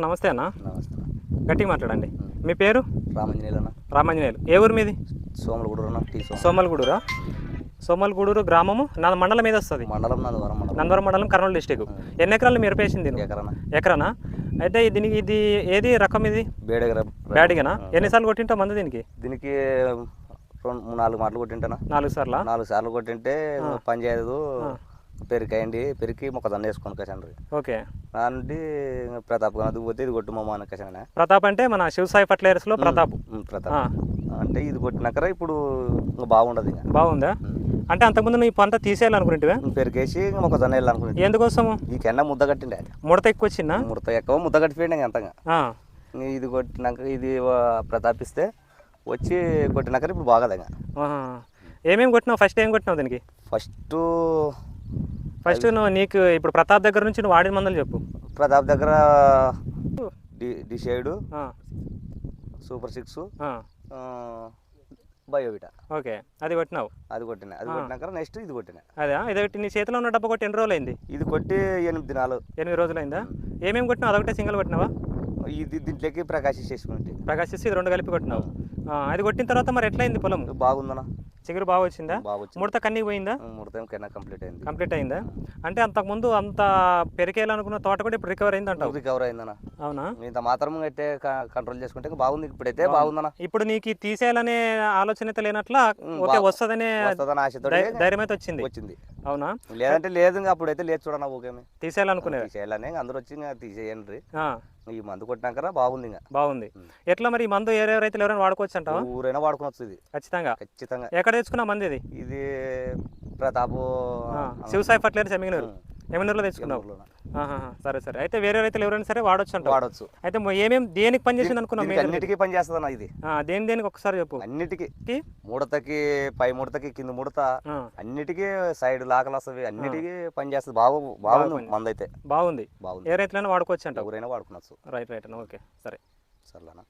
అన్న నమస్తే. గట్టిగా మాట్లాడండి. మీ పేరు? రామంజనేయులన్న. రామాంజనేయులు. ఏ ఊరు మీది? సోములు కూడా టీ సోమ. సోమల్గూడూరా? సోమల్గూడూరు గ్రామము నా మండలం మీద వస్తుంది. మండలం నందవరం మండలం. నందవరం మండలం కర్నూలు డిస్టిక్ ఎన్ని ఎకరాలు మిరపేసింది నువ్వు? ఎకరన? ఎకరానా? అయితే దీనికి ఇది ఏది రకం ఇది? బేడగర. బ్యాడిగనా ఎన్నిసార్లు కొట్టింటావు మంది దీనికి? దీనికి రెండు మూడు నాలుగు మాటలు కొట్టింటానా? నాలుగు సార్లా? నాలుగు సార్లు కొట్టింటే పని చేయదు పెరికాయండి పెరికి మొక్కజొన్న వేసుకొని కసండ్రి ఓకే. నుండి ప్రతాప్ అది పోతే ఇది కొట్టు మమ్మ అని ప్రతాప్ అంటే మన శివసాయి ఫర్టిలైజర్స్లో ప్రతాప్. ప్రతాప్. ఆ. అంటే ఇది కొట్టినాకరా ఇప్పుడు బాగుండదు ఇంకా. బాగుందా? అంటే అంతకుముందు నువ్వు ఈ పంట తీసేయాలనుకుంటువే పెరికేసి మొక్కజొన్న వెళ్ళాలనుకున్నాను ఎందుకోసము? ఈ కెన్న ముద్ద కట్టిండే. ముడత ఎక్కువ వచ్చిందా ముడత ఎక్కువ ముద్ద కట్టిపోయింది అంతగా. ఇది కొట్టినాక ఇది ప్రతాపిస్తే వచ్చి కొట్టినాక ఇప్పుడు ఆహా. ఏమేమి కొట్టినావు? ఫస్ట్ ఏం కొట్టినావు దీనికి? ఫస్ట్ ఫస్ట్ నువ్వు నీకు ఇప్పుడు ప్రతాప్ దగ్గర నుంచి నువ్వు వాడిన మందులు చెప్పు. ప్రతాప్ దగ్గర decide super six Biovita. Okay అది కొట్టినావు? అది కొట్టిన అది కొట్టినాక నెక్స్ట్ ఇది కొట్టిన. అదే ఇది ఒకటి నీ చేతిలో ఉన్న డబ్బా కొట్టి ఎన్ని రోజులు అయింది ఇది కొట్టి ఎనిమిది దినాలు. ఎనిమిది రోజులు అయిందా ఏమేమి కొట్టినావు? అదొకటే సింగిల్ కొట్టినావా? ఇది దీంట్లోకి ప్రకాశించి చేసుకుంటే. ప్రకాశిస్తే ఇది రెండు కలిపి కొట్టినావు. అది కొట్టిన తర్వాత మరి ఎట్లా అయింది పొలం? బాగుందనా చిగురు బాగా వచ్చిందా? ముడత కన్నీ పోయిందా? ముడత కంప్లీట్ అయింది. కంప్లీట్ అయిందా? అంటే అంతకుముందు అంత పెరికేయాలనుకున్న తోట కూడా ఇప్పుడు రికవర్ అయింది అంటావు? రికవర్ అయిందనా అవునా? ఇంత మాత్రం అయితే కంట్రోల్ చేసుకుంటే బాగుంది. ఇప్పుడైతే బాగుందనా ఇప్పుడు నీకు తీసేయాలనే ఆలోచన అయితే లేనట్లా ఓకే వస్తుందనే ధైర్యం అయితే వచ్చింది. వచ్చింది. అవునా? లేదంటే లేదు ఇంకా అప్పుడైతే లేదు చూడన్నా ఓకేమే తీసేయాలనుకునేది? తీసేయాలని అందరూ వచ్చి ఇంకా తీసేయండి ఈ మందు కొట్టినాక బాగుంది ఇంకా. బాగుంది. ఎట్లా మరి ఈ మందు ఏ రైతులు ఎవరైనా వాడుకోవచ్చు అంటావా? ఊరైనా వాడుకోవచ్చు ఇది. ఖచ్చితంగా. ఖచ్చితంగా. ఎక్కడ తెచ్చుకున్నా మంది ఇది? ఇది ప్రతాపు శివసాయి ఫర్టిలైజర్స్ ఎమ్మిగినూరు. ఎమ్మిగినూరులో తెచ్చుకున్నావు. ఆహాహా, సరే సరే. అయితే వేరే రైతులు ఎవరైనా సరే వాడొచ్చు అంటావు వాడొచ్చు. అయితే మొ- ఏమేం దేనికి పని చేసింది అనుకున్నావు దీనికి అన్నిటికీ పని చేస్తుందన్న ఇది. దేని దేనికి? ఒకసారి చెప్పు. అన్నిటికీ? ముడతకి పై ముడతకి కింద ముడత. అన్నిటికీ సైడ్ లాకలు వస్తుంది అన్నిటికీ పని చేస్తుంది. బాగు బాగుంది. మందైతే. బాగుంది. బాగుంది. ఏ రైతులైనా వాడుకోవచ్చు అంటావు. ఊరైనా వాడుకోవచ్చు. Right right okay. సరే. సర్లేనా?